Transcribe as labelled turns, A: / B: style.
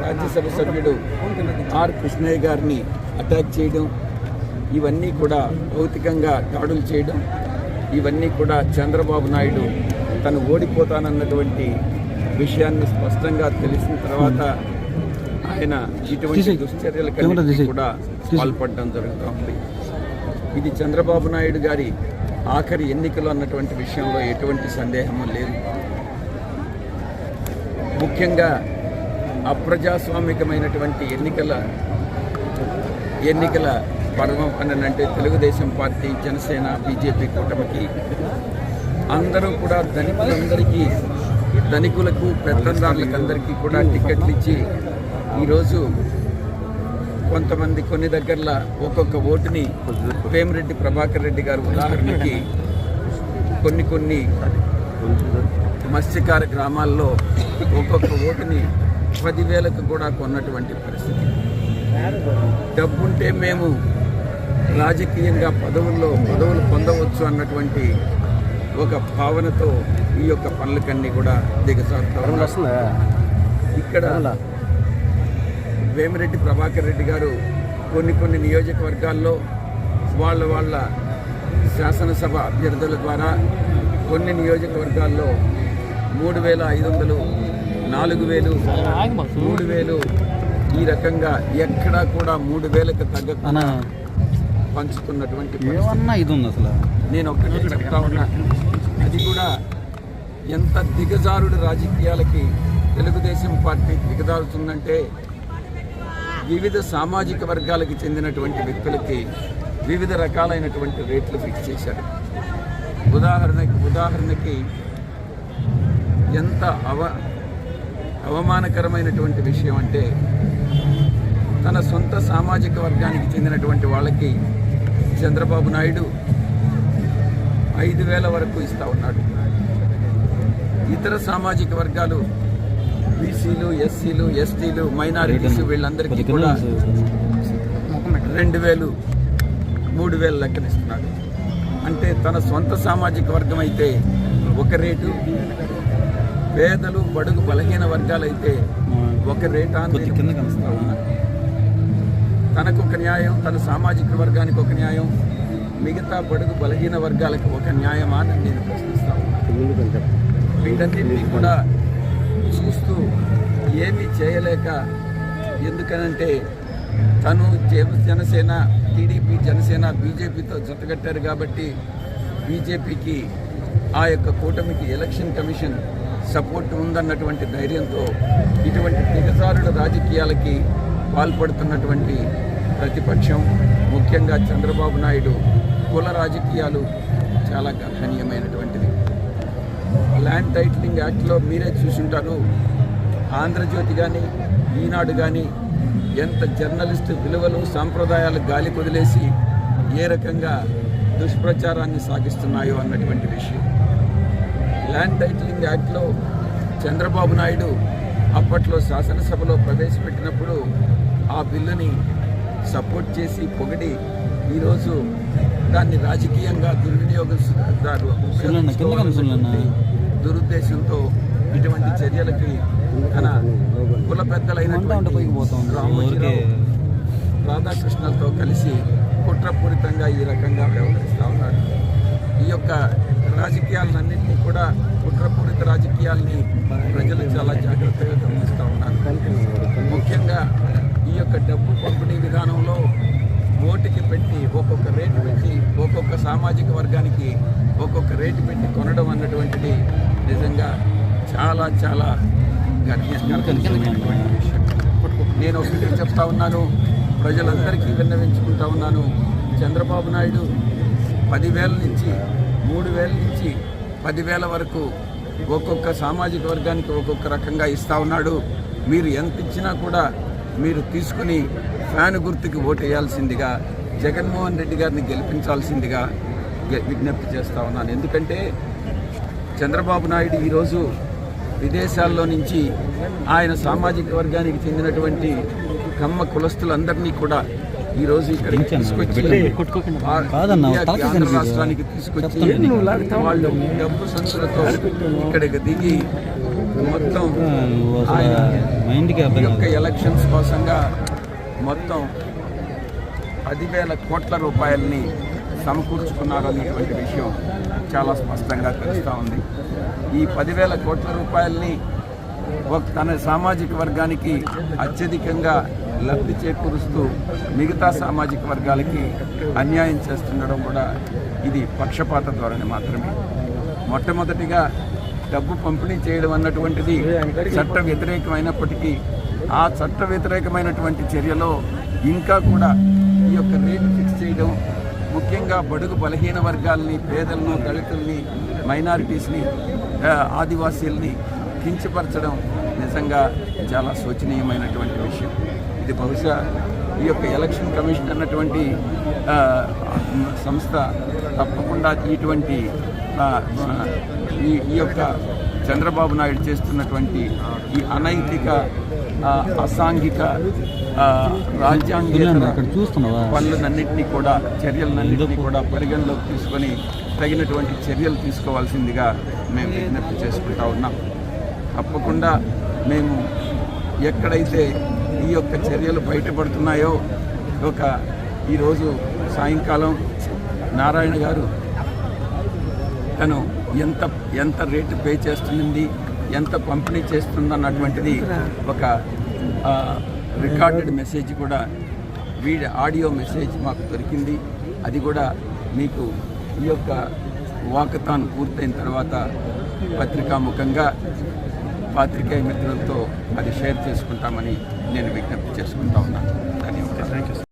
A: రాజ్యసభ సభ్యుడు ఆర్ కృష్ణయ్య గారిని అటాక్ చేయడం ఇవన్నీ కూడా భౌతికంగా దాడులు చేయడం ఇవన్నీ కూడా చంద్రబాబు నాయుడు తను ఓడిపోతానన్నటువంటి విషయాన్ని స్పష్టంగా తెలిసిన తర్వాత ఆయన ఇటువంటి దుశ్చర్యలకు కూడా పాల్పడడం జరుగుతూ ఉంది. ఇది చంద్రబాబు నాయుడు గారి ఆఖరి ఎన్నికలు అన్నటువంటి విషయంలో ఎటువంటి సందేహము లేదు. ముఖ్యంగా అప్రజాస్వామికమైనటువంటి ఎన్నికల ఎన్నికల పర్వం అని అంటే తెలుగుదేశం పార్టీ జనసేన బీజేపీ కూటమికి అందరూ కూడా ధనికులందరికీ ధనికులకు పెత్తందారులకు అందరికీ కూడా టికెట్లు ఇచ్చి ఈరోజు కొంతమంది కొన్ని దగ్గరలో ఒక్కొక్క ఓటుని వేమిరెడ్డి ప్రభాకర్ రెడ్డి గారు ఉదాహరణకి కొన్ని కొన్ని మత్స్యకార గ్రామాల్లో ఒక్కొక్క ఓటుని పదివేలకు కూడా కొన్నటువంటి పరిస్థితి. డబ్బుంటే మేము రాజకీయంగా పదవుల్లో పదవులు పొందవచ్చు అన్నటువంటి ఒక భావనతో ఈ యొక్క పనులకన్నీ కూడా దిగజారుతారు ఇక్కడ వేమిరెడ్డి ప్రభాకర్ రెడ్డి గారు కొన్ని కొన్ని నియోజకవర్గాల్లో వాళ్ళ వాళ్ళ శాసనసభ అభ్యర్థుల ద్వారా కొన్ని నియోజకవర్గాల్లో మూడు వేల ఐదు వందలు నాలుగు వేలు మూడు వేలు. ఈ రకంగా ఎక్కడా కూడా మూడు వేలకు తగ్గకుండా పంచుతున్నటువంటి.
B: ఏమన్నా ఇది ఉంది అసలు?
A: నేను ఒక్కటే చెప్తా ఉన్నా. అది కూడా ఎంత దిగజారుడు రాజకీయాలకి తెలుగుదేశం పార్టీ దిగజారుతుందంటే వివిధ సామాజిక వర్గాలకు చెందినటువంటి వ్యక్తులకి వివిధ రకాలైనటువంటి రేట్లు ఫిక్స్ చేశారు. ఉదాహరణకి ఉదాహరణకి ఎంత అవ అవమానకరమైనటువంటి విషయం అంటే తన సొంత సామాజిక వర్గానికి చెందినటువంటి వాళ్ళకి చంద్రబాబు నాయుడు ఐదు వేల వరకు ఇస్తా ఉన్నాడు. ఇతర సామాజిక వర్గాలు బీసీలు ఎస్సీలు ఎస్టీలు మైనారిటీస్ వీళ్ళందరికీ కూడా రెండు వేలు మూడు వేలు లెక్కనిస్తున్నాడు. అంటే తన సొంత సామాజిక వర్గం అయితే ఒక రేటు పేదలు బడుగు బలహీన వర్గాలైతే ఒక రేటా తనకు ఒక న్యాయం తన సామాజిక వర్గానికి ఒక న్యాయం మిగతా బడుగు బలహీన వర్గాలకు ఒక న్యాయమా అని నేను ప్రశ్నిస్తా ఉన్నాను వీటన్నిటినీ కూడా చూస్తూ ఏమీ చేయలేక ఎందుకనంటే తను జన- జనసేన టీడీపీ జనసేన బీజేపీతో జతగట్టారు కాబట్టి బీజేపీకి ఆ యొక్క కూటమికి ఎలక్షన్ కమిషన్ సపోర్ట్ ఉందన్నటువంటి ధైర్యంతో ఇటువంటి దిగజారుల రాజకీయాలకి పాల్పడుతున్నటువంటి ప్రతిపక్షం ముఖ్యంగా చంద్రబాబు నాయుడు కుల రాజకీయాలు చాలా గర్హనీయమైనటువంటిది ల్యాండ్ టైటిలింగ్ యాక్ట్లో మీరే చూసుంటారు. ఆంధ్రజ్యోతి కానీ ఈనాడు కానీ ఎంత జర్నలిస్టు విలువలు సాంప్రదాయాలు గాలి కుదిలేసి ఏ రకంగా దుష్ప్రచారాన్ని సాగిస్తున్నాయో అన్నటువంటి విషయం. ల్యాండ్ టైటిలింగ్ యాక్ట్లో చంద్రబాబు నాయుడు అప్పట్లో శాసనసభలో ప్రవేశపెట్టినప్పుడు ఆ బిల్లుని సపోర్ట్ చేసి పొగిడి ఈరోజు దాన్ని రాజకీయంగా
B: సుల్లన్న.
A: దురుద్దేశంతో ఇటువంటి చర్యలకి తన కుల పెద్దలైనటువంటి రామోజీరావు రాధాకృష్ణలతో కలిసి కుట్రపూరితంగా ఈ రకంగా వ్యవహరిస్తూ ఉన్నాడు ఈ యొక్క రాజకీయాలన్నింటినీ కూడా కుట్రపూరిత రాజకీయాల్ని ప్రజలు చాలా జాగ్రత్తగా గమనిస్తూ ఉన్నారు. ముఖ్యంగా ఈ యొక్క డబ్బు పంపిణీ విధానంలో ఓటుకి పెట్టి ఒక్కొక్క రేటు పెట్టి ఒక్కొక్క సామాజిక వర్గానికి ఒక్కొక్క రేటు పెట్టి కొనడం అన్నటువంటిది నిజంగా చాలా చాలా విషయం. నేను ఒకటి చెప్తా ఉన్నాను ప్రజలందరికీ విన్నవించుకుంటా ఉన్నాను. చంద్రబాబు నాయుడు పదివేల నుంచి మూడు వేల నుంచి పదివేల వరకు ఒక్కొక్క సామాజిక వర్గానికి ఒక్కొక్క రకంగా ఇస్తా ఉన్నాడు. మీరు ఎంత ఇచ్చినా కూడా మీరు తీసుకుని ఫ్యాన్ గుర్తుకి ఓటు వేయాల్సిందిగా జగన్మోహన్ రెడ్డి గారిని గెలిపించాల్సిందిగా విజ్ఞప్తి చేస్తూ ఉన్నాను. ఎందుకంటే చంద్రబాబు నాయుడు ఈరోజు విదేశాల్లో నుంచి ఆయన సామాజిక వర్గానికి చెందినటువంటి కమ్మ కులస్తులందరినీ కూడా ఈరోజు ఇక్కడ తీసుకొచ్చి ఆంధ్ర. రాష్ట్రానికి తీసుకొచ్చి. వాళ్ళు డబ్బు సంచులతో ఇక్కడికి దిగి మొత్తం ఆయన యొక్క ఎలక్షన్స్ కోసంగా మొత్తం పదివేల కోట్ల రూపాయలని సమకూర్చుకున్నారు అనేటువంటి విషయం చాలా స్పష్టంగా తెలుస్తూ ఉంది ఈ పదివేల కోట్ల రూపాయలని ఒక తన సామాజిక వర్గానికి అత్యధికంగా లబ్ధి చేకూరుస్తూ మిగతా సామాజిక వర్గాలకి అన్యాయం చేస్తుండడం కూడా ఇది పక్షపాత ధోరణి మాత్రమే. మొట్టమొదటిగా డబ్బు పంపిణీ చేయడం అన్నటువంటిది చట్ట వ్యతిరేకమైనప్పటికీ ఆ చట్ట వ్యతిరేకమైనటువంటి చర్యలో ఇంకా కూడా ఈ యొక్క రేటు ఫిక్స్ చేయడం ముఖ్యంగా బడుగు బలహీన వర్గాల్ని పేదలను దళితుల్ని మైనారిటీస్ని ఆదివాసీల్ని కించపరచడం నిజంగా చాలా శోచనీయమైనటువంటి విషయం. ఇది బహుశా ఈ యొక్క ఎలక్షన్ కమిషన్ అన్నటువంటి సంస్థ తప్పకుండా ఇటువంటి ఈ ఈ యొక్క చంద్రబాబు నాయుడు చేస్తున్నటువంటి ఈ అనైతిక అసాంఘిక
B: చూస్తున్నావా?
A: పనులన్నింటినీ కూడా చర్యలన్నింటినీ కూడా పరిగణలోకి తీసుకొని తగినటువంటి చర్యలు తీసుకోవాల్సిందిగా మేము విజ్ఞప్తి చేసుకుంటా ఉన్నాం. తప్పకుండా మేము ఎక్కడైతే ఈ యొక్క చర్యలు బయటపడుతున్నాయో ఒక ఈరోజు సాయంకాలం నారాయణ గారు తను ఎంత ఎంత రేటు పే చేస్తుంది ఎంత పంపిణీ చేస్తుంది అన్నటువంటిది ఒక రికార్డెడ్ మెసేజ్ కూడా వీడి ఆడియో మెసేజ్ మాకు దొరికింది. అది కూడా మీకు ఈ యొక్క వాకథాన్ పూర్తయిన తర్వాత పత్రికాముఖంగా పాత్రికేయ మిత్రులతో అది షేర్ చేసుకుంటామని నేను విజ్ఞప్తి చేసుకుంటా ఉన్నాను. ధన్యవాదాలు.